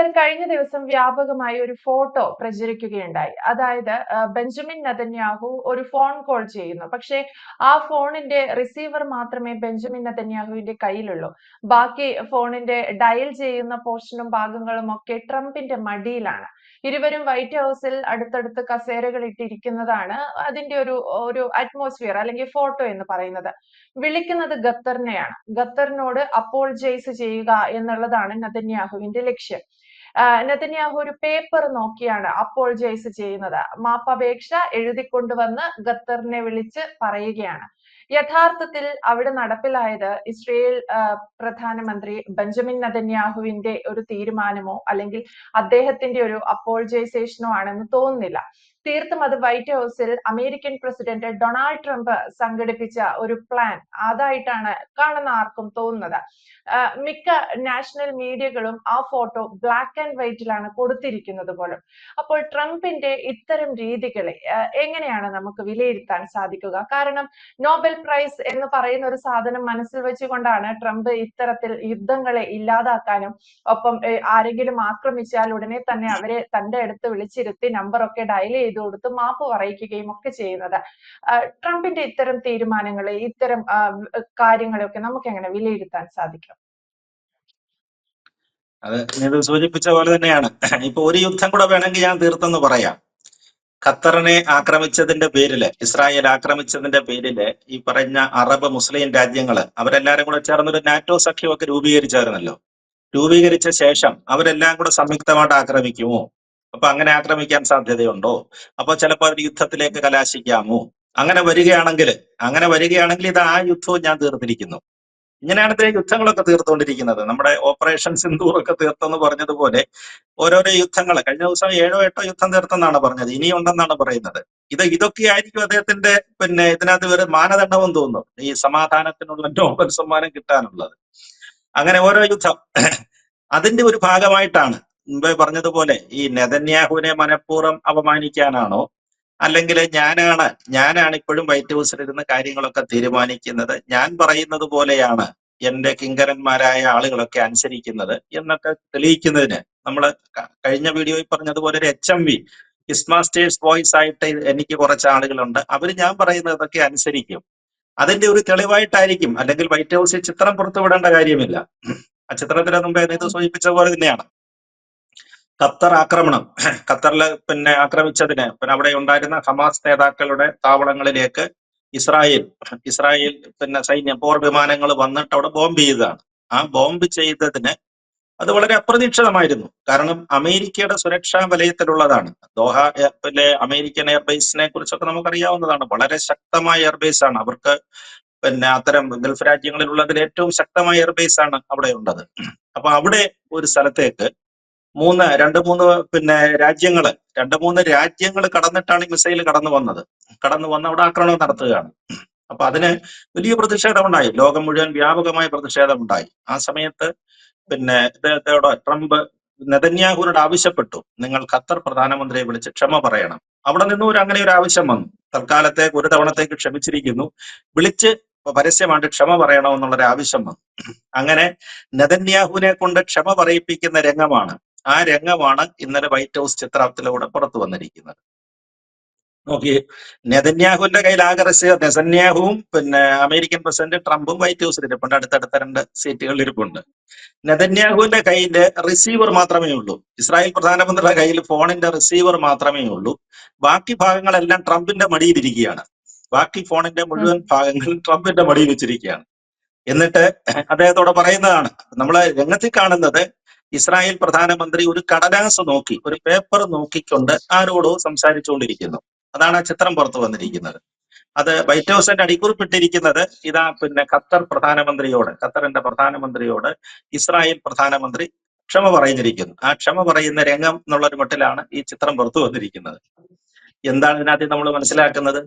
ചിലർ കഴിഞ്ഞ ദിവസം വ്യാപകമായി ഒരു ഫോട്ടോ പ്രചരിക്കുകയുണ്ടായി. അതായത് ബെഞ്ചമിൻ നതന്യാഹു ഒരു ഫോൺ കോൾ ചെയ്യുന്നു. പക്ഷേ ആ ഫോണിന്റെ റിസീവർ മാത്രമേ ബെഞ്ചമിൻ നതന്യാഹുവിന്റെ കയ്യിലുള്ളൂ. ബാക്കി ഫോണിന്റെ ഡയൽ ചെയ്യുന്ന പോർഷനും ഭാഗങ്ങളും ഒക്കെ ട്രംപിന്റെ മടിയിലാണ്. ഇരുവരും വൈറ്റ് ഹൗസിൽ അടുത്തടുത്ത് കസേരകൾ ഇട്ടിരിക്കുന്നതാണ് അതിന്റെ ഒരു ഒരു അറ്റ്മോസ്ഫിയർ അല്ലെങ്കിൽ ഫോട്ടോ എന്ന് പറയുന്നത്. വിളിക്കുന്നത് ഖത്തറിനെയാണ്. ഖത്തറിനോട് അപ്പോൾജൈസ് ചെയ്യുക എന്നുള്ളതാണ് നതന്യാഹുവിന്റെ ലക്ഷ്യം. നെതന്യാഹു ഒരു പേപ്പർ നോക്കിയാണ് അപ്പോൾ ജയ്സ് ചെയ്യുന്നത്. മാപ്പപേക്ഷ എഴുതിക്കൊണ്ടുവന്ന് ഖത്തറിനെ വിളിച്ച് പറയുകയാണ്. യഥാർത്ഥത്തിൽ അവിടെ നടപ്പിലായത് ഇസ്രയേൽ പ്രധാനമന്ത്രി ബെഞ്ചമിൻ നദന്യാഹുവിന്റെ ഒരു തീരുമാനമോ അല്ലെങ്കിൽ അദ്ദേഹത്തിന്റെ ഒരു അപ്പോൾജൈസേഷനോ ആണെന്ന് തോന്നുന്നില്ല. തീർത്തും അത് വൈറ്റ് ഹൗസിൽ അമേരിക്കൻ പ്രസിഡന്റ് ഡൊണാൾഡ് ട്രംപ് സംഘടിപ്പിച്ച ഒരു പ്ലാൻ. അതായിട്ടാണ് കാണുന്ന ആർക്കും തോന്നുന്നത്. മിക്ക നാഷണൽ മീഡിയകളും ആ ഫോട്ടോ ബ്ലാക്ക് ആൻഡ് വൈറ്റിലാണ് കൊടുത്തിരിക്കുന്നത് പോലും. അപ്പോൾ ട്രംപിന്റെ ഇത്തരം രീതികളെ എങ്ങനെയാണ് നമുക്ക് വിലയിരുത്താൻ സാധിക്കുക? കാരണം നോബൽ പ്രൈസ് എന്ന് പറയുന്ന ഒരു സാധനം മനസ്സിൽ വെച്ചുകൊണ്ടാണ് ട്രംപ് ഇത്തരത്തിൽ യുദ്ധങ്ങളെ ഇല്ലാതാക്കാനും ഒപ്പം ആരെങ്കിലും ആക്രമിച്ചാൽ ഉടനെ തന്നെ അവരെ തന്റെ അടുത്ത് വിളിച്ചിരുത്തി നമ്പറൊക്കെ ഡയൽ ചെയ്ത് കൊടുത്ത് മാപ്പ് പറയിക്കുകയും ഒക്കെ ചെയ്യുന്നത്. ട്രംപിന്റെ ഇത്തരം തീരുമാനങ്ങളെ ഇത്തരം കാര്യങ്ങളെയൊക്കെ നമുക്ക് എങ്ങനെ വിലയിരുത്താൻ സാധിക്കും? അത് നിങ്ങൾ സൂചിപ്പിച്ച പോലെ തന്നെയാണ്. ഇപ്പൊ ഒരു യുദ്ധം കൂടെ വേണമെങ്കിൽ ഞാൻ തീർത്തെന്ന് പറയാം. ഖത്തറിനെ ആക്രമിച്ചതിന്റെ പേരിൽ ഇസ്രായേൽ ആക്രമിച്ചതിന്റെ പേരിൽ ഈ പറഞ്ഞ അറബ് മുസ്ലിം രാജ്യങ്ങൾ അവരെല്ലാരും കൂടെ ചേർന്നൊരു നാറ്റോ സഖ്യമൊക്കെ രൂപീകരിച്ചായിരുന്നല്ലോ. രൂപീകരിച്ച ശേഷം അവരെല്ലാം കൂടെ സംയുക്തമായിട്ട് ആക്രമിക്കുമോ? അപ്പൊ അങ്ങനെ ആക്രമിക്കാൻ സാധ്യതയുണ്ടോ? അപ്പൊ ചിലപ്പോൾ അവർ യുദ്ധത്തിലേക്ക് കലാശിക്കാമോ? അങ്ങനെ വരികയാണെങ്കിൽ അങ്ങനെ വരികയാണെങ്കിൽ ഇത് ആ യുദ്ധവും ഞാൻ തീർത്തിരിക്കുന്നു. ഇങ്ങനെയാണ് ഇതിലെ യുദ്ധങ്ങളൊക്കെ തീർത്തുകൊണ്ടിരിക്കുന്നത്. നമ്മുടെ ഓപ്പറേഷൻ സിന്ദൂർ ഒക്കെ തീർത്തെന്ന് പറഞ്ഞതുപോലെ ഓരോരോ യുദ്ധങ്ങൾ. കഴിഞ്ഞ ദിവസം ഏഴോ എട്ടോ യുദ്ധം തീർത്തെന്നാണ് പറഞ്ഞത്. ഇനിയുണ്ടെന്നാണ് പറയുന്നത്. ഇത് ഇതൊക്കെ ആയിരിക്കും അദ്ദേഹത്തിന്റെ പിന്നെ ഇതിനകത്ത് വേറെ മാനദണ്ഡമെന്ന് തോന്നുന്നു. ഈ സമാധാനത്തിനുള്ള നോബൽ സമ്മാനം കിട്ടാനുള്ളത്. അങ്ങനെ ഓരോ യുദ്ധം. അതിന്റെ ഒരു ഭാഗമായിട്ടാണ് മുമ്പേ പറഞ്ഞതുപോലെ ഈ നെതന്യാഹുവിനെ മനഃപൂർവം അപമാനിക്കാനാണോ? അല്ലെങ്കിൽ ഞാനാണ് ഞാനാണ് ഇപ്പോഴും വൈറ്റ് ഹൗസിൽ ഇരുന്ന് കാര്യങ്ങളൊക്കെ തീരുമാനിക്കുന്നത്. ഞാൻ പറയുന്നത് പോലെയാണ് എന്റെ കിങ്കരന്മാരായ ആളുകളൊക്കെ അനുസരിക്കുന്നത് എന്നൊക്കെ തെളിയിക്കുന്നതിന്. നമ്മൾ കഴിഞ്ഞ വീഡിയോയിൽ പറഞ്ഞതുപോലെ ഒരു H M V his master's voice ആയിട്ട് എനിക്ക് കുറച്ച് ആളുകളുണ്ട്. അവർ ഞാൻ പറയുന്നതൊക്കെ അനുസരിക്കും. അതിന്റെ ഒരു തെളിവായിട്ടായിരിക്കും. അല്ലെങ്കിൽ വൈറ്റ് ഹൗസിൽ ചിത്രം പുറത്തുവിടേണ്ട കാര്യമില്ല. ആ ചിത്രത്തിന് മുമ്പേ ഇത് സൂചിപ്പിച്ച പോലെ തന്നെയാണ്. ഖത്തർ ആക്രമണം. ഖത്തറിൽ പിന്നെ ആക്രമിച്ചതിന് പിന്നെ അവിടെ ഉണ്ടായിരുന്ന ഹമാസ് നേതാക്കളുടെ താവളങ്ങളിലേക്ക് ഇസ്രായേൽ ഇസ്രായേൽ പിന്നെ സൈന്യം പോർ വിമാനങ്ങൾ വന്നിട്ട് അവിടെ ബോംബ് ചെയ്തതാണ്. ആ ബോംബ് ചെയ്തതിന് അത് വളരെ അപ്രതീക്ഷിതമായിരുന്നു. കാരണം അമേരിക്കയുടെ സുരക്ഷാ വലയത്തിലുള്ളതാണ്. ദോഹ എയർപിലെ അമേരിക്കൻ എയർബേസിനെ കുറിച്ചൊക്കെ നമുക്കറിയാവുന്നതാണ്. വളരെ ശക്തമായ എയർബേസ് ആണ്. അവർക്ക് പിന്നെ അത്തരം ഗൾഫ് രാജ്യങ്ങളിലുള്ളതിൽ ഏറ്റവും ശക്തമായ എയർബേസ് ആണ് അവിടെ ഉള്ളത്. അപ്പൊ അവിടെ ഒരു സ്ഥലത്തേക്ക് മൂന്ന് രണ്ട് മൂന്ന് പിന്നെ രാജ്യങ്ങൾ. രണ്ട് മൂന്ന് രാജ്യങ്ങൾ കടന്നിട്ടാണ് ഈ മിസൈൽ കടന്നു വന്നത്. കടന്നു വന്ന് അവിടെ ആക്രമണം നടത്തുകയാണ്. അപ്പൊ അതിന് വലിയ പ്രതിഷേധമുണ്ടായി. ലോകം മുഴുവൻ വ്യാപകമായ പ്രതിഷേധമുണ്ടായി. ആ സമയത്ത് പിന്നെ ഇദ്ദേഹത്തോട് ട്രംപ് നെതന്യാഹുവിനോട് ആവശ്യപ്പെട്ടു. നിങ്ങൾ ഖത്തർ പ്രധാനമന്ത്രിയെ വിളിച്ച് ക്ഷമ പറയണം. അവിടെ നിന്നും ഒരു അങ്ങനെ ഒരു ആവശ്യം വന്നു. തൽക്കാലത്തേക്ക് ഒരു തവണത്തേക്ക് ക്ഷമിച്ചിരിക്കുന്നു. വിളിച്ച് പരസ്യമായിട്ട് ക്ഷമ പറയണമെന്നുള്ളൊരു ആവശ്യം വന്നു. അങ്ങനെ നെതന്യാഹുവിനെ കൊണ്ട് ക്ഷമ പറയിപ്പിക്കുന്ന രംഗമാണ് ആ രംഗമാണ് ഇന്നലെ വൈറ്റ് ഹൗസ് ചിത്രത്തിലൂടെ പുറത്തു വന്നിരിക്കുന്നത്. നോക്കി നെതന്യാഹുവിന്റെ കയ്യിൽ ആകർഷ നെസന്യാഹുവും നെതന്യാഹുവും പിന്നെ അമേരിക്കൻ പ്രസിഡന്റ് ട്രംപും വൈറ്റ് ഹൗസിൽ ഇരിപ്പുണ്ട്. അടുത്തടുത്ത രണ്ട് സീറ്റുകളിൽ ഇരിപ്പുണ്ട്. നെതന്യാഹുവിന്റെ കയ്യിൽ റിസീവർ മാത്രമേ ഉള്ളൂ. ഇസ്രായേൽ പ്രധാനമന്ത്രിയുടെ കയ്യിൽ ഫോണിന്റെ റിസീവർ മാത്രമേ ഉള്ളൂ. ബാക്കി ഭാഗങ്ങളെല്ലാം ട്രംപിന്റെ മടിയിലിരിക്കുകയാണ് ബാക്കി ഫോണിന്റെ മുഴുവൻ ഭാഗങ്ങൾ ട്രംപിന്റെ മടിയിൽ വെച്ചിരിക്കുകയാണ്. എന്നിട്ട് അദ്ദേഹത്തോടെ പറയുന്നതാണ് നമ്മളെ രംഗത്തിൽ കാണുന്നത് ഇസ്രായേൽ പ്രധാനമന്ത്രി ഒരു കടലാസ് നോക്കി ഒരു പേപ്പർ നോക്കിക്കൊണ്ട് ആരോടോ സംസാരിച്ചുകൊണ്ടിരിക്കുന്നു. അതാണ് ആ ചിത്രം പുറത്തു വന്നിരിക്കുന്നത്. അത് വൈറ്റ് ഹൗസിന്റെ അടിക്കുറിപ്പിട്ടിരിക്കുന്നത് ഇതാ പിന്നെ ഖത്തർ പ്രധാനമന്ത്രിയോട് ഖത്തറിന്റെ പ്രധാനമന്ത്രിയോട് ഇസ്രായേൽ പ്രധാനമന്ത്രി ക്ഷമ പറഞ്ഞിരിക്കുന്നു ആ ക്ഷമ പറയുന്ന രംഗം എന്നുള്ളൊരു മട്ടിലാണ് ഈ ചിത്രം പുറത്തു വന്നിരിക്കുന്നത്. എന്താണ് ഇതിനകത്ത് നമ്മൾ മനസ്സിലാക്കുന്നത്?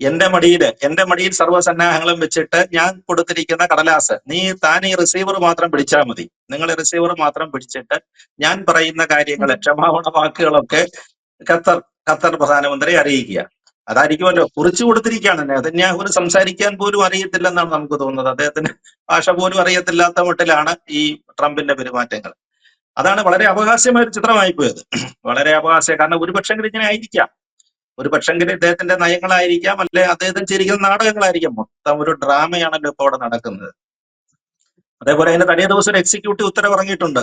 എന്റെ മടിയിൽ എന്റെ മടിയിൽ സർവസന്നാഹങ്ങളും വെച്ചിട്ട് ഞാൻ കൊടുത്തിരിക്കുന്ന കടലാസ് നീ താൻ ഈ റിസീവർ മാത്രം പിടിച്ചാൽ മതി. നിങ്ങൾ റിസീവർ മാത്രം പിടിച്ചിട്ട് ഞാൻ പറയുന്ന കാര്യങ്ങൾ ക്ഷമാപണ വാക്കുകളൊക്കെ ഖത്തർ ഖത്തർ പ്രധാനമന്ത്രി അറിയിക്കുക. അതായിരിക്കുമല്ലോ. കുറിച്ചു കൊടുത്തിരിക്കുകയാണ്. നെതന്യാഹുവിന് സംസാരിക്കാൻ പോലും അറിയത്തില്ലെന്നാണ് നമുക്ക് തോന്നുന്നത്. അദ്ദേഹത്തിന് ഭാഷ പോലും അറിയത്തില്ലാത്ത മട്ടിലാണ് ഈ ട്രംപിന്റെ പെരുമാറ്റങ്ങൾ. അതാണ് വളരെ അപഹാസ്യമായ ഒരു ചിത്രമായി പോയത് വളരെ അപഹാസ്യ. കാരണം ഒരു പക്ഷെങ്കിൽ ഇങ്ങനെ ആയിരിക്കാം. ഒരു പക്ഷെങ്കിൽ ഇദ്ദേഹത്തിന്റെ നയങ്ങളായിരിക്കാം അല്ലെ അദ്ദേഹത്തിന് ചിരിക്കുന്ന നാടകങ്ങളായിരിക്കാം. മൊത്തം ഒരു ഡ്രാമയാണല്ലോ ഇപ്പൊ അവിടെ നടക്കുന്നത്. അതേപോലെ അതിന്റെ തടിയ ദിവസം ഒരു എക്സിക്യൂട്ടീവ് ഉത്തരവ് ഇറങ്ങിയിട്ടുണ്ട്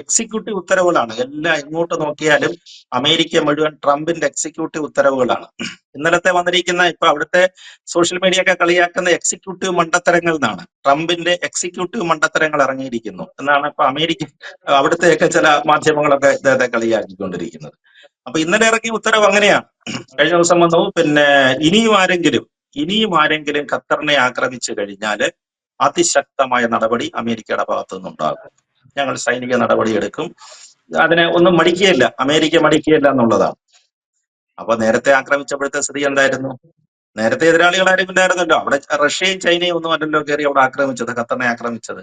എക്സിക്യൂട്ടീവ് ഉത്തരവുകളാണ്. എല്ലാം എങ്ങോട്ട് നോക്കിയാലും അമേരിക്ക മുഴുവൻ ട്രംപിന്റെ എക്സിക്യൂട്ടീവ് ഉത്തരവുകളാണ്. ഇന്നലത്തെ വന്നിരിക്കുന്ന ഇപ്പൊ അവിടുത്തെ സോഷ്യൽ മീഡിയ ഒക്കെ കളിയാക്കുന്ന എക്സിക്യൂട്ടീവ് മണ്ടത്തരങ്ങൾ എന്നാണ്. ട്രംപിന്റെ എക്സിക്യൂട്ടീവ് മണ്ടത്തരങ്ങൾ ഇറങ്ങിയിരിക്കുന്നു. എന്നാണ് ഇപ്പൊ അമേരിക്ക അവിടുത്തെയൊക്കെ ചില മാധ്യമങ്ങളൊക്കെ ഇദ്ദേഹത്തെ കളിയാക്കിക്കൊണ്ടിരിക്കുന്നത്. അപ്പൊ ഇന്നലെ ഇറങ്ങിയ ഉത്തരവ് അങ്ങനെയാണ് കഴിഞ്ഞ ദിവസം വന്നു. പിന്നെ ഇനിയും ആരെങ്കിലും ഇനിയും ആരെങ്കിലും ഖത്തറിനെ ആക്രമിച്ചു കഴിഞ്ഞാൽ അതിശക്തമായ നടപടി അമേരിക്കയുടെ ഭാഗത്തു നിന്നുണ്ടാകും. ഞങ്ങൾ സൈനിക നടപടി എടുക്കും. അതിനെ ഒന്നും മടിക്കുകയില്ല. അമേരിക്ക മടിക്കുകയില്ല എന്നുള്ളതാണ്. അപ്പൊ നേരത്തെ ആക്രമിച്ചപ്പോഴത്തെ സ്ഥിതി എന്തായിരുന്നു? നേരത്തെ എതിരാളികൾ ആരും ഇല്ലായിരുന്നല്ലോ. അവിടെ റഷ്യയും ചൈനയും ഒന്നും അല്ലല്ലോ കയറി അവിടെ ആക്രമിച്ചത് ഖത്തറിനെ ആക്രമിച്ചത്.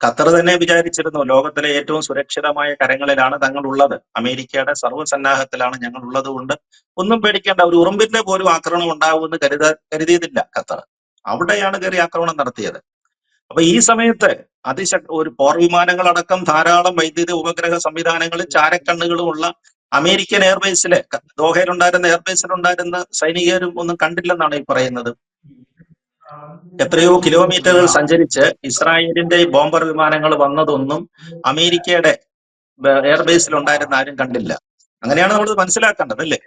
ഖത്തർ തന്നെ വിചാരിച്ചിരുന്നു ലോകത്തിലെ ഏറ്റവും സുരക്ഷിതമായ കരങ്ങളിലാണ് തങ്ങൾ ഉള്ളത് അമേരിക്കയുടെ സർവസന്നാഹത്തിലാണ് ഞങ്ങൾ ഉള്ളത് കൊണ്ട് ഒന്നും പേടിക്കേണ്ട ഒരു ഉറുമ്പിന്റെ പോലും ആക്രമണം ഉണ്ടാവുമെന്ന് കരുത കരുതിയതില്ല ഖത്തർ. അവിടെയാണ് കയറി ആക്രമണം നടത്തിയത്. അപ്പൊ ഈ സമയത്ത് അതിശക് ഒരു പോർ വിമാനങ്ങളടക്കം ധാരാളം വൈദ്യുതി ഉപഗ്രഹ സംവിധാനങ്ങളും ചാരക്കണ്ണുകളും ഉള്ള അമേരിക്കൻ എയർബേസിലെ ദോഹയിലുണ്ടായിരുന്ന എയർബേസിലുണ്ടായിരുന്ന സൈനികരും ഒന്നും കണ്ടില്ലെന്നാണ് ഈ പറയുന്നത്. എത്രയോ കിലോമീറ്ററുകൾ സഞ്ചരിച്ച് ഇസ്രായേലിന്റെ ബോംബർ വിമാനങ്ങൾ വന്നതൊന്നും അമേരിക്കയുടെ എയർബേസിൽ ഉണ്ടായിരുന്ന ആരും കണ്ടില്ല. അങ്ങനെയാണ് നമ്മൾ മനസ്സിലാക്കേണ്ടത് അല്ലേ?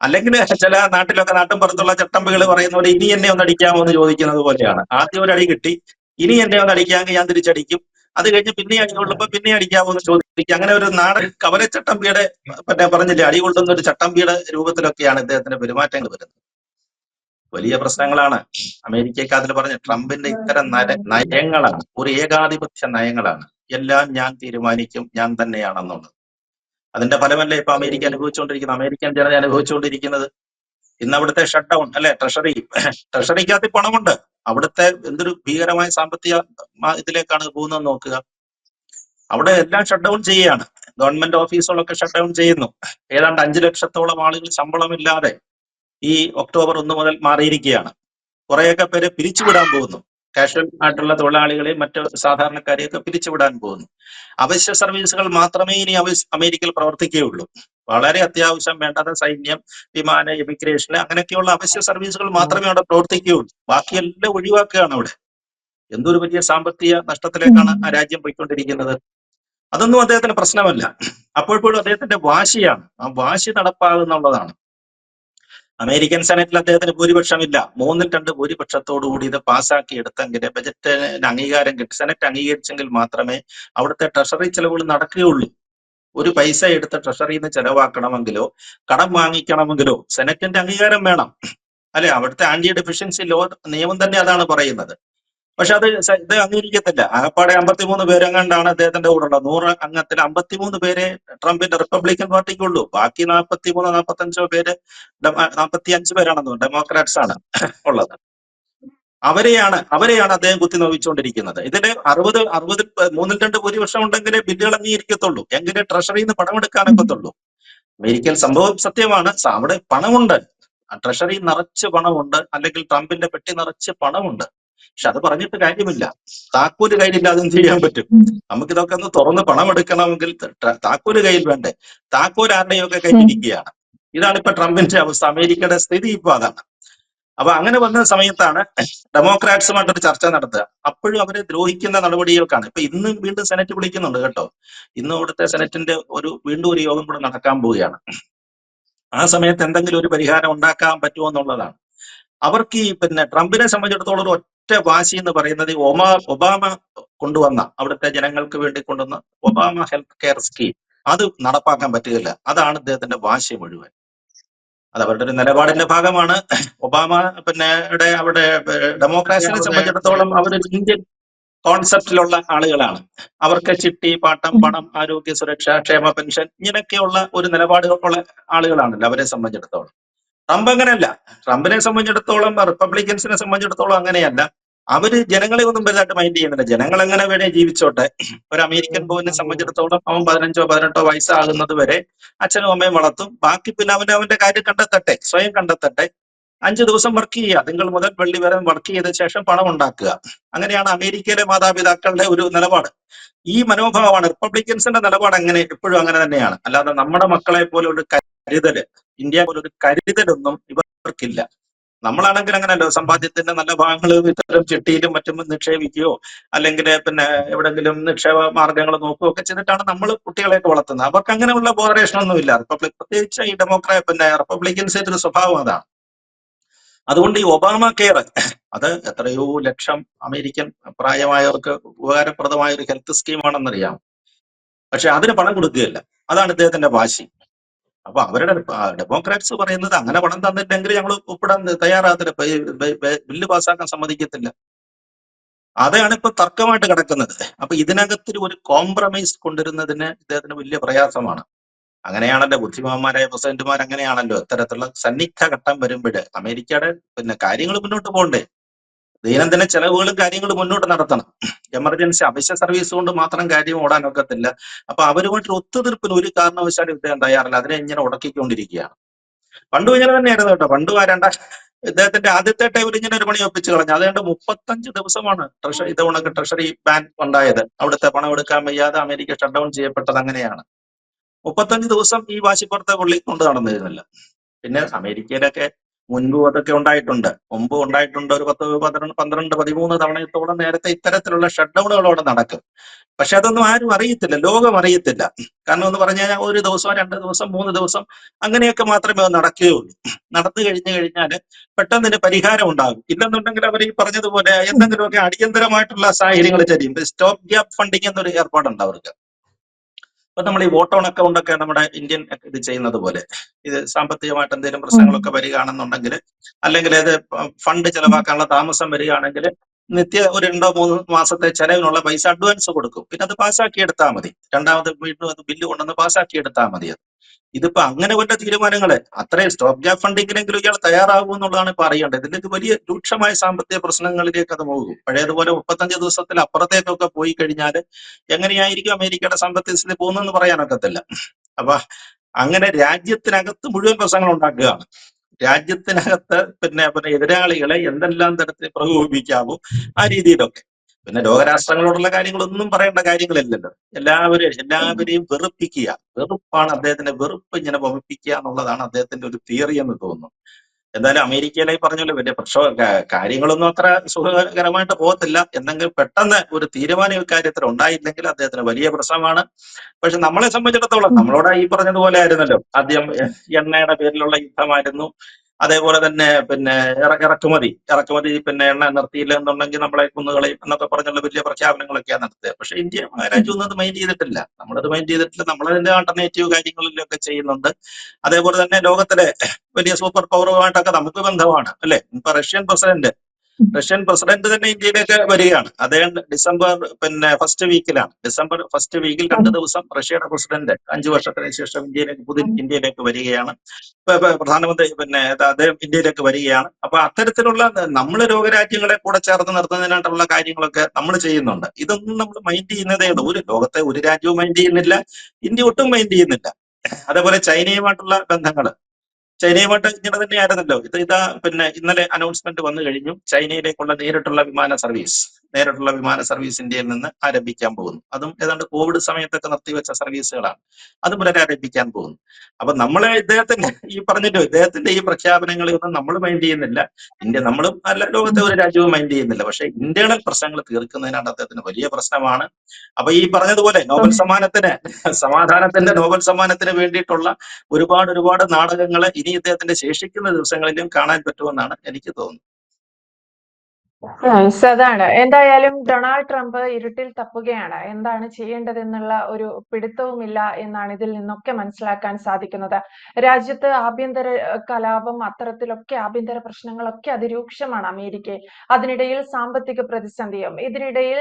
അല്ലെങ്കിൽ ചില നാട്ടിലൊക്കെ നാട്ടും പുറത്തുള്ള ചട്ടമ്പുകൾ പറയുന്ന പോലെ ഇനി എന്നെ ഒന്ന് അടിക്കാമോ എന്ന് ചോദിക്കുന്നത് പോലെയാണ്. ആദ്യം ഒരു അടി കിട്ടി ഇനി എന്നെ ഒന്ന് അടിക്കാമെങ്കിൽ ഞാൻ തിരിച്ചടിക്കും. അത് കഴിഞ്ഞ് പിന്നെ അടി കൊള്ളുമ്പോ പിന്നെ അടിക്കാമോ എന്ന് ചോദിക്കും. അങ്ങനെ ഒരു നാടൻ കവലച്ചട്ടമ്പിയുടെ മറ്റേ പറഞ്ഞില്ലേ അടി കൊള്ളുന്ന ഒരു ചട്ടമ്പിയുടെ രൂപത്തിലൊക്കെയാണ് ഇദ്ദേഹത്തിന്റെ പെരുമാറ്റങ്ങൾ വരുന്നത്. വലിയ പ്രശ്നങ്ങളാണ്. അമേരിക്കയ്ക്ക് അതിൽ പറഞ്ഞ ട്രംപിന്റെ ഇത്തരം നയങ്ങളാണ്. ഒരു ഏകാധിപത്യ നയങ്ങളാണ്. എല്ലാം ഞാൻ തീരുമാനിക്കും ഞാൻ തന്നെയാണെന്നുള്ളത്. അതിന്റെ ഫലമല്ലേ ഇപ്പൊ അമേരിക്ക അനുഭവിച്ചുകൊണ്ടിരിക്കുന്നത്? അമേരിക്കൻ ജനത അനുഭവിച്ചുകൊണ്ടിരിക്കുന്നത്? ഇന്ന് അവിടുത്തെ ഷട്ട് ഡൗൺ അല്ലെ? ട്രഷറി ട്രഷറിക്കകത്ത് പണമുണ്ട്. അവിടുത്തെ എന്തൊരു ഭീകരമായ സാമ്പത്തിക ഇതിലേക്കാണ് പോകുന്നത് നോക്കുക. അവിടെ എല്ലാം ഷട്ട് ഡൗൺ ചെയ്യുകയാണ്. ഗവൺമെന്റ് ഓഫീസുകളൊക്കെ ഷട്ട് ഡൗൺ ചെയ്യുന്നു. ഏതാണ്ട് അഞ്ചു ലക്ഷത്തോളം ആളുകൾ ശമ്പളമില്ലാതെ ഈ ഒക്ടോബർ ഒന്ന് മുതൽ മാറിയിരിക്കുകയാണ്. കുറെയൊക്കെ പേര് പിരിച്ചുവിടാൻ പോകുന്നു. കാഷ്വൽ ആയിട്ടുള്ള തൊഴിലാളികളെ മറ്റു സാധാരണക്കാരെയൊക്കെ പിരിച്ചുവിടാൻ പോകുന്നു. അവശ്യ സർവീസുകൾ മാത്രമേ ഇനി അമേരിക്കയിൽ പ്രവർത്തിക്കുകയുള്ളൂ. വളരെ അത്യാവശ്യം വേണ്ടത് സൈന്യം വിമാന ഇമിഗ്രേഷൻ അങ്ങനെയൊക്കെയുള്ള അവശ്യ സർവീസുകൾ മാത്രമേ അവിടെ പ്രവർത്തിക്കുകയുള്ളൂ. ബാക്കിയെല്ലാം ഒഴിവാക്കുകയാണ് അവിടെ. എന്തൊരു വലിയ സാമ്പത്തിക നഷ്ടത്തിലേക്കാണ് ആ രാജ്യം പോയിക്കൊണ്ടിരിക്കുന്നത്? അതൊന്നും അദ്ദേഹത്തിന് പ്രശ്നമല്ല. അപ്പോഴപ്പോഴും അദ്ദേഹത്തിന്റെ വാശിയാണ്. ആ വാശി നടപ്പാകുന്നുള്ളതാണ്. അമേരിക്കൻ സെനറ്റിൽ അദ്ദേഹത്തിന് ഭൂരിപക്ഷമില്ല. മൂന്നിൽ രണ്ട് ഭൂരിപക്ഷത്തോടു കൂടി ഇത് പാസ്സാക്കി എടുത്തെങ്കിൽ ബജറ്റിന് അംഗീകാരം കിട്ടി. സെനറ്റ് അംഗീകരിച്ചെങ്കിൽ മാത്രമേ അവിടുത്തെ ട്രഷറി ചെലവുകൾ നടക്കുകയുള്ളൂ. ഒരു പൈസ എടുത്ത് ട്രഷറിയിൽ നിന്ന് ചെലവാക്കണമെങ്കിലോ കടം വാങ്ങിക്കണമെങ്കിലോ സെനറ്റിന്റെ അംഗീകാരം വേണം. അല്ലെ? അവിടുത്തെ ആന്റി ഡെഫിഷ്യൻസി ലോ നിയമം തന്നെ അതാണ് പറയുന്നത്. പക്ഷെ അത് ഇത് അംഗീകരിക്കത്തില്ല. ആകപ്പാടെ അമ്പത്തിമൂന്ന് പേരെങ്ങാണ്ടാണ് അദ്ദേഹത്തിന്റെ കൂടെ ഉള്ളത്. നൂറ് അംഗത്തിൽ അമ്പത്തിമൂന്ന് പേരെ ട്രംപിന്റെ റിപ്പബ്ലിക്കൻ പാർട്ടിക്കുള്ളൂ. ബാക്കി നാൽപ്പത്തിമൂന്ന് നാൽപ്പത്തഞ്ചോ പേര് നാൽപ്പത്തി അഞ്ച് പേരാണെന്ന് ഡെമോക്രാറ്റ്സ് ആണ് ഉള്ളത്. അവരെയാണ് അവരെയാണ് അദ്ദേഹം കുത്തി നോവിച്ചുകൊണ്ടിരിക്കുന്നത് ഇതിന്റെ അറുപത് അറുപത് മൂന്നിൽ രണ്ട് ഭൂരിപക്ഷം ഉണ്ടെങ്കിലേ ബില്ലുകൾ അംഗീകരിക്കത്തുള്ളൂ. എങ്കിലേ ട്രഷറിയിൽ നിന്ന് പണമെടുക്കാനൊക്കത്തുള്ളൂ അമേരിക്കൻ സംഭവം സത്യമാണ്. അവിടെ പണമുണ്ട്. ട്രഷറി നിറച്ച് പണമുണ്ട്. അല്ലെങ്കിൽ ട്രംപിന്റെ പെട്ടി നിറച്ച് പണമുണ്ട്. പക്ഷെ അത് പറഞ്ഞിട്ട് കാര്യമില്ല. താക്കോൽ കയ്യിലില്ലാതെ എന്ത് ചെയ്യാൻ പറ്റും? നമുക്കിതൊക്കെ ഒന്ന് തുറന്ന് പണം എടുക്കണമെങ്കിൽ താക്കോൽ കയ്യിൽ വേണ്ടേ? താക്കോൽ ആരുടെയൊക്കെ കയ്യിലിരിക്കുകയാണ്? ഇതാണ് ഇപ്പൊ ട്രംപിന്റെ അവസ്ഥ. അമേരിക്കയുടെ സ്ഥിതി ഇപ്പൊ അതാണ്. അപ്പൊ അങ്ങനെ വന്ന സമയത്താണ് ഡെമോക്രാറ്റ്സുമായിട്ടൊരു ചർച്ച നടത്തുക. അപ്പോഴും അവരെ ദ്രോഹിക്കുന്ന നടപടികൾക്കാണ്. ഇപ്പൊ ഇന്ന് വീണ്ടും സെനറ്റ് വിളിക്കുന്നുണ്ട് കേട്ടോ. ഇന്ന് ഇവിടുത്തെ സെനറ്റിന്റെ ഒരു വീണ്ടും ഒരു യോഗം കൂടെ നടക്കാൻ പോവുകയാണ്. ആ സമയത്ത് എന്തെങ്കിലും ഒരു പരിഹാരം ഉണ്ടാക്കാൻ പറ്റുമോ എന്നുള്ളതാണ്. അവർക്ക് ഈ പിന്നെ ട്രംപിനെ സംബന്ധിച്ചിടത്തോളം ഒരു ഒറ്റ വാശി എന്ന് പറയുന്നത് ഒമാ ഒബാമ കൊണ്ടുവന്ന അവിടുത്തെ ജനങ്ങൾക്ക് വേണ്ടി കൊണ്ടുവന്ന ഒബാമ ഹെൽത്ത് കെയർ സ്കീം. അത് നടപ്പാക്കാൻ പറ്റുകയില്ല. അതാണ് അദ്ദേഹത്തിന്റെ വാശി മുഴുവൻ. അത് അവരുടെ ഒരു നിലപാടിന്റെ ഭാഗമാണ്. ഒബാമ പിന്നെ അവിടെ ഡെമോക്രാസിനെ സംബന്ധിച്ചിടത്തോളം അവരൊരു ഇന്ത്യൻ കോൺസെപ്റ്റിലുള്ള ആളുകളാണ്. അവർക്ക് ചിട്ടി പാട്ടം പണം ആരോഗ്യ സുരക്ഷ ക്ഷേമ പെൻഷൻ ഇങ്ങനെയൊക്കെയുള്ള ഒരു നിലപാടുകളുള്ള ആളുകളാണല്ലോ അവരെ സംബന്ധിച്ചിടത്തോളം. ട്രംപ് അങ്ങനെയല്ല. ട്രംപിനെ സംബന്ധിച്ചിടത്തോളം റിപ്പബ്ലിക്കൻസിനെ സംബന്ധിച്ചിടത്തോളം അങ്ങനെയല്ല. അവർ ജനങ്ങളെ ഒന്നും വലുതായിട്ട് മൈൻഡ് ചെയ്യുന്നില്ല. ജനങ്ങൾ എങ്ങനെ വേണേ ജീവിച്ചോട്ടെ. ഒരു അമേരിക്കൻ ബോയിനെ സംബന്ധിച്ചിടത്തോളം അവൻ പതിനഞ്ചോ പതിനെട്ടോ വയസ്സാകുന്നത് വരെ അച്ഛനും അമ്മയും വളർത്തും. ബാക്കി പിന്നെ അവൻ അവന്റെ കാര്യം കണ്ടെത്തട്ടെ. സ്വയം കണ്ടെത്തട്ടെ. അഞ്ചു ദിവസം വർക്ക് ചെയ്യുക. തിങ്കൾ മുതൽ വെള്ളി വരെ വർക്ക് ചെയ്ത ശേഷം പണം ഉണ്ടാക്കുക. അങ്ങനെയാണ് അമേരിക്കയിലെ മാതാപിതാക്കളുടെ ഒരു നിലപാട്. ഈ മനോഭാവമാണ് റിപ്പബ്ലിക്കൻസിന്റെ നിലപാട് അങ്ങനെ എപ്പോഴും അങ്ങനെ തന്നെയാണ്. അല്ലാതെ നമ്മുടെ മക്കളെ പോലെ ഒരു കരുതൽ. ഇന്ത്യ പോലൊരു കരുതലൊന്നും ഇവർക്കില്ല. നമ്മളാണെങ്കിൽ അങ്ങനെയല്ലോ. സമ്പാദ്യത്തിന്റെ നല്ല ഭാഗങ്ങൾ ഇത്തരം ചിട്ടിയിലും മറ്റും നിക്ഷേപിക്കുകയോ അല്ലെങ്കിൽ പിന്നെ എവിടെങ്കിലും നിക്ഷേപ മാർഗങ്ങൾ നോക്കുകയോ ഒക്കെ ചെയ്തിട്ടാണ് നമ്മൾ കുട്ടികളെയൊക്കെ വളർത്തുന്നത്. അവർക്ക് അങ്ങനെയുള്ള ബോധറേഷൻ ഒന്നുമില്ല റിപ്പബ്ലിക് പ്രത്യേകിച്ച് ഈ ഡെമോക്രാ പിന്നെ റിപ്പബ്ലിക്കൻസിന്റെ ഒരു സ്വഭാവം അതാണ്. അതുകൊണ്ട് ഈ ഒബാമ കെയർ അത് എത്രയോ ലക്ഷം അമേരിക്കൻ പ്രായമായവർക്ക് ഉപകാരപ്രദമായ ഒരു ഹെൽത്ത് സ്കീമാണെന്നറിയാം പക്ഷെ അതിന് പണം കൊടുക്കുകയില്ല. അതാണ് ഇദ്ദേഹത്തിന്റെ വാശി. അപ്പൊ അവരുടെ ഡെമോക്രാറ്റ്സ് പറയുന്നത് അങ്ങനെ പണം തന്നില്ലെങ്കിൽ ഞങ്ങൾ ഒപ്പിടാൻ തയ്യാറാകത്തില്ല. ബില്ല് പാസ്സാക്കാൻ സമ്മതിക്കത്തില്ല. അതാണ് ഇപ്പൊ തർക്കമായിട്ട് കിടക്കുന്നത്. അപ്പൊ ഇതിനകത്ത് ഒരു കോംപ്രമൈസ് കൊണ്ടുവരുന്നതിന് ഇദ്ദേഹത്തിന് വലിയ പ്രയാസമാണ്. അങ്ങനെയാണല്ലോ ബുദ്ധിമാന്മാരായ പ്രസിഡന്റുമാർ അങ്ങനെയാണല്ലോ ഇത്തരത്തിലുള്ള സന്നിഗ്ധ ഘട്ടം വരുമ്പോൾ അമേരിക്കയുടെ പിന്നെ കാര്യങ്ങൾ മുന്നോട്ട് പോകണ്ടേ? ദൈനംദിന ചെലവുകളും കാര്യങ്ങളും മുന്നോട്ട് നടത്തണം. എമർജൻസി അവശ്യ സർവീസ് കൊണ്ട് മാത്രം കാര്യം ഓടാൻ ഒക്കത്തില്ല. അപ്പൊ അവരുമായിട്ട് ഒത്തുതീർപ്പിന് ഒരു കാരണവശാലും ഇദ്ദേഹം തയ്യാറല്ല. അതിനെ ഇങ്ങനെ ഉടക്കിക്കൊണ്ടിരിക്കുകയാണ്. പണ്ടും ഇങ്ങനെ തന്നെയായിരുന്നു കേട്ടോ. പണ്ട് ആ രണ്ടാം ഇദ്ദേഹത്തിന്റെ ആദ്യത്തെ ടൈമിൽ ഇങ്ങനെ ഒരു പണി ഒപ്പിച്ചു കളഞ്ഞു. അതുകൊണ്ട് മുപ്പത്തഞ്ച് ദിവസമാണ് ട്രഷറി ഇതവണക്ക് ട്രഷറി ബാൻ ഉണ്ടായത്. അവിടുത്തെ പണം എടുക്കാൻ വയ്യാതെ അമേരിക്ക ഷട്ട് ഡൗൺ ചെയ്യപ്പെട്ടത് അങ്ങനെയാണ്. മുപ്പത്തഞ്ച് ദിവസം ഈ വാശിപ്പുറത്തെ പുള്ളി കൊണ്ട് നടന്നിരുന്നില്ല. പിന്നെ അമേരിക്കയിലൊക്കെ മുൻപും അതൊക്കെ ഉണ്ടായിട്ടുണ്ട്. മുമ്പ് ഉണ്ടായിട്ടുണ്ട് ഒരു പത്ത് പന്ത്രണ്ട് പന്ത്രണ്ട് പതിമൂന്ന് തവണയത്തോളം നേരത്തെ ഇത്തരത്തിലുള്ള ഷട്ട്ഡൗണുകളോടെ നടക്കും. പക്ഷെ അതൊന്നും ആരും അറിയത്തില്ല ലോകം അറിയത്തില്ല. കാരണം എന്ന് പറഞ്ഞു കഴിഞ്ഞാൽ ഒരു ദിവസം രണ്ട് ദിവസം മൂന്ന് ദിവസം അങ്ങനെയൊക്കെ മാത്രമേ നടക്കുകയുള്ളൂ. നടന്നു കഴിഞ്ഞു കഴിഞ്ഞാൽ പെട്ടെന്ന് ഇതിന് പരിഹാരം ഉണ്ടാകും. ഇല്ലെന്നുണ്ടെങ്കിൽ അവർ ഈ പറഞ്ഞതുപോലെ എന്തെങ്കിലുമൊക്കെ അടിയന്തരമായിട്ടുള്ള സാഹചര്യങ്ങൾ ചെയ്യും. സ്റ്റോപ്പ് ഗ്യാപ്പ് ഫണ്ടിങ് എന്നൊരു ഏർപ്പാടുണ്ട് അവർക്ക്. ഇപ്പൊ നമ്മൾ ഈ വോട്ട് ഓൺ അക്കൗണ്ട് ഒക്കെ നമ്മുടെ ഇന്ത്യൻ ഇത് ചെയ്യുന്നത് പോലെ. ഇത് സാമ്പത്തികമായിട്ട് എന്തെങ്കിലും പ്രശ്നങ്ങളൊക്കെ വരികയാണെന്നുണ്ടെങ്കിൽ അല്ലെങ്കിൽ ഇത് ഫണ്ട് ചെലവാക്കാനുള്ള താമസം വരികയാണെങ്കിൽ നിത്യ ഒരു രണ്ടോ മൂന്നോ മാസത്തെ ചെലവിനുള്ള പൈസ അഡ്വാൻസ് കൊടുക്കും. പിന്നെ അത് പാസ്സാക്കി എടുത്താൽ മതി. രണ്ടാമത് വീണ്ടും അത് ബില്ല് കൊണ്ടുവന്ന് പാസ്സാക്കി എടുത്താൽ മതി അത്. ഇതിപ്പോ അങ്ങനെ വല്ല തീരുമാനങ്ങളെ? അത്രയും സ്റ്റോപ്പ് ഗ്യാപ്പ് ഫണ്ടിങ്ങിനെങ്കിലും ഇയാൾ തയ്യാറാകും എന്നുള്ളതാണ് ഇപ്പൊ അറിയേണ്ടത്. ഇതിലേക്ക് വലിയ രൂക്ഷമായ സാമ്പത്തിക പ്രശ്നങ്ങളിലേക്ക് അത് പോകും. പഴയതുപോലെ മുപ്പത്തഞ്ച് ദിവസത്തിൽ അപ്പുറത്തേക്കൊക്കെ പോയി കഴിഞ്ഞാൽ എങ്ങനെയായിരിക്കും അമേരിക്കയുടെ സാമ്പത്തിക സ്ഥിതി പോകുന്നതെന്ന് പറയാനൊക്കത്തില്ല. അപ്പൊ അങ്ങനെ രാജ്യത്തിനകത്ത് മുഴുവൻ പ്രശ്നങ്ങൾ ഉണ്ടാക്കുകയാണ്. രാജ്യത്തിനകത്ത് പിന്നെ പിന്നെ എതിരാളികളെ എന്തെല്ലാം തരത്തിൽ പ്രകോപിപ്പിക്കാമോ ആ രീതിയിലൊക്കെ. പിന്നെ ലോകരാഷ്ട്രങ്ങളോടുള്ള കാര്യങ്ങളൊന്നും പറയേണ്ട കാര്യങ്ങളില്ലല്ലോ. എല്ലാവരും എല്ലാവരെയും വെറുപ്പിക്കുക. വെറുപ്പാണ് അദ്ദേഹത്തിന്റെ വെറുപ്പ് ഇങ്ങനെ വമിപ്പിക്കുക എന്നുള്ളതാണ് അദ്ദേഹത്തിന്റെ ഒരു തിയറി എന്ന് തോന്നുന്നു. എന്തായാലും അമേരിക്കയിലെ ഈ പറഞ്ഞല്ലോ വലിയ പ്രക്ഷോ കാ- കാര്യങ്ങളൊന്നും അത്ര സുഖകരമായിട്ട് പോകത്തില്ല. എന്തെങ്കിലും പെട്ടെന്ന് ഒരു തീരുമാനം ഇക്കാര്യത്തിൽ ഉണ്ടായില്ലെങ്കിൽ അദ്ദേഹത്തിന് വലിയ പ്രശ്നമാണ്. പക്ഷെ നമ്മളെ സംബന്ധിച്ചിടത്തോളം നമ്മളോട് ഈ പറഞ്ഞതുപോലെ ആയിരുന്നല്ലോ. ആദ്യം എണ്ണയുടെ പേരിലുള്ള യുദ്ധമായിരുന്നു. അതേപോലെ തന്നെ പിന്നെ ഇറ- ഇറക്കുമതി. ഇറക്കുമതി പിന്നെ എണ്ണ നിർത്തിയില്ല എന്നുണ്ടെങ്കിൽ നമ്മളെ കുന്നുകളെയും എന്നൊക്കെ പറഞ്ഞുള്ള വലിയ പ്രഖ്യാപനങ്ങളൊക്കെയാണ് നടത്തുക. പക്ഷെ ഇന്ത്യ രാജ്യമൊന്നും അത് മൈൻഡ് ചെയ്തിട്ടില്ല. നമ്മളത് മൈൻഡ് ചെയ്തിട്ടില്ല. നമ്മളതിന്റെ ആൾട്ടർനേറ്റീവ് കാര്യങ്ങളിലൊക്കെ ചെയ്യുന്നുണ്ട്. അതേപോലെ തന്നെ ലോകത്തിലെ വലിയ സൂപ്പർ പവറുമായിട്ടൊക്കെ നമുക്ക് ബന്ധമാണ് അല്ലെ? ഇപ്പൊ റഷ്യൻ പ്രസിഡന്റ് റഷ്യൻ പ്രസിഡന്റ് തന്നെ ഇന്ത്യയിലേക്ക് വരികയാണ്. അദ്ദേഹം ഡിസംബർ പിന്നെ ഫസ്റ്റ് വീക്കിലാണ് ഡിസംബർ ഫസ്റ്റ് വീക്കിൽ രണ്ട് ദിവസം റഷ്യയുടെ പ്രസിഡന്റ് അഞ്ചു വർഷത്തിന് ശേഷം ഇന്ത്യയിലേക്ക് പുതിയ ഇന്ത്യയിലേക്ക് വരികയാണ്. പ്രധാനമന്ത്രി പിന്നെ അദ്ദേഹം ഇന്ത്യയിലേക്ക് വരികയാണ്. അപ്പൊ അത്തരത്തിലുള്ള നമ്മൾ ലോകരാജ്യങ്ങളെ കൂടെ ചേർത്ത് നിർത്തുന്നതിനായിട്ടുള്ള കാര്യങ്ങളൊക്കെ നമ്മൾ ചെയ്യുന്നുണ്ട്. ഇതൊന്നും നമ്മൾ മൈൻഡ് ചെയ്യുന്നതേ ഉള്ളൂ. ഒരു ലോകത്തെ ഒരു രാജ്യവും മൈൻഡ് ചെയ്യുന്നില്ല. ഇന്ത്യ ഒട്ടും മൈൻഡ് ചെയ്യുന്നില്ല. അതേപോലെ ചൈനയുമായിട്ടുള്ള ബന്ധങ്ങൾ ചൈനയുമായിട്ട് ഇങ്ങനെ തന്നെയായിരുന്നല്ലോ. ഇത് ഇതാ പിന്നെ ഇന്നലെ അനൗൺസ്മെന്റ് വന്നു കഴിഞ്ഞു. ചൈനയിലേക്കുള്ള നേരിട്ടുള്ള വിമാന സർവീസ് നേരിട്ടുള്ള വിമാന സർവീസ് ഇന്ത്യയിൽ നിന്ന് ആരംഭിക്കാൻ പോകുന്നു. അതും ഏതാണ്ട് കോവിഡ് സമയത്തൊക്കെ നിർത്തിവെച്ച സർവീസുകളാണ് അത് പുനരാരംഭിക്കാൻ പോകുന്നു. അപ്പൊ നമ്മൾ ഇദ്ദേഹത്തിന്റെ ഈ പറഞ്ഞിട്ടോ ഇദ്ദേഹത്തിന്റെ ഈ പ്രഖ്യാപനങ്ങളെയൊന്നും നമ്മൾ മൈൻഡ് ചെയ്യുന്നില്ല. ഇന്ത്യ നമ്മളും അല്ല ലോകത്തെ ഒരു രാജ്യവും മൈൻഡ് ചെയ്യുന്നില്ല. പക്ഷെ ഇന്റേണൽ പ്രശ്നങ്ങൾ തീർക്കുന്നതിനാണ് അദ്ദേഹത്തിന് വലിയ പ്രശ്നമാണ്. അപ്പൊ ഈ പറഞ്ഞതുപോലെ നോബൽ സമ്മാനത്തിന് സമാധാനത്തിന്റെ നോബൽ സമ്മാനത്തിന് വേണ്ടിയിട്ടുള്ള ഒരുപാട് ഒരുപാട് നാടകങ്ങൾ ഇനി ഇദ്ദേഹത്തിന്റെ ശേഷിക്കുന്ന ദിവസങ്ങളിലും കാണാൻ പറ്റുമെന്നാണ് എനിക്ക് തോന്നുന്നത്. അതാണ്. എന്തായാലും ഡൊണാൾഡ് ട്രംപ് ഇരുട്ടിൽ തപ്പുകയാണ്. എന്താണ് ചെയ്യേണ്ടതെന്നുള്ള ഒരു പിടുത്തവുമില്ല എന്നാണ് ഇതിൽ നിന്നൊക്കെ മനസ്സിലാക്കാൻ സാധിക്കുന്നത്. രാജ്യത്ത് ആഭ്യന്തര കലാപം അത്തരത്തിലൊക്കെ ആഭ്യന്തര പ്രശ്നങ്ങളൊക്കെ അതിരൂക്ഷമാണ് അമേരിക്ക അതിനിടയിൽ സാമ്പത്തിക പ്രതിസന്ധിയും ഇതിനിടയിൽ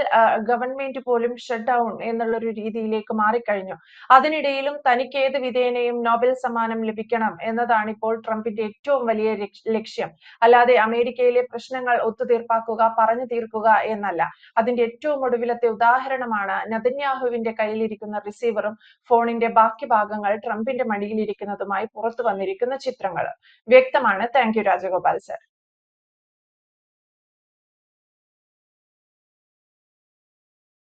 ഗവൺമെന്റ് പോലും ഷട്ട് ഡൗൺ എന്നുള്ള ഒരു രീതിയിലേക്ക് മാറിക്കഴിഞ്ഞു. അതിനിടയിലും തനിക്ക് ഏത് വിധേനയും നോബൽ സമ്മാനം ലഭിക്കണം എന്നതാണ് ഇപ്പോൾ ട്രംപിന്റെ ഏറ്റവും വലിയ ലക്ഷ്യം. അല്ലാതെ അമേരിക്കയിലെ പ്രശ്നങ്ങൾ ഒത്തുതീർപ്പാക്കുക തീർക്കുക പറഞ്ഞു തീർക്കുക എന്നല്ല. അതിന്റെ ഏറ്റവും ഒടുവിലത്തെ ഉദാഹരണമാണ് നദന്യാഹുവിന്റെ കയ്യിലിരിക്കുന്ന റിസീവറും ഫോണിന്റെ ബാക്കി ഭാഗങ്ങൾ ട്രംപിന്റെ മടിയിലിരിക്കുന്നതുമായി പുറത്തു വന്നിരിക്കുന്ന ചിത്രങ്ങൾ. വ്യക്തമാണ്. Thank you Rajagopal sir.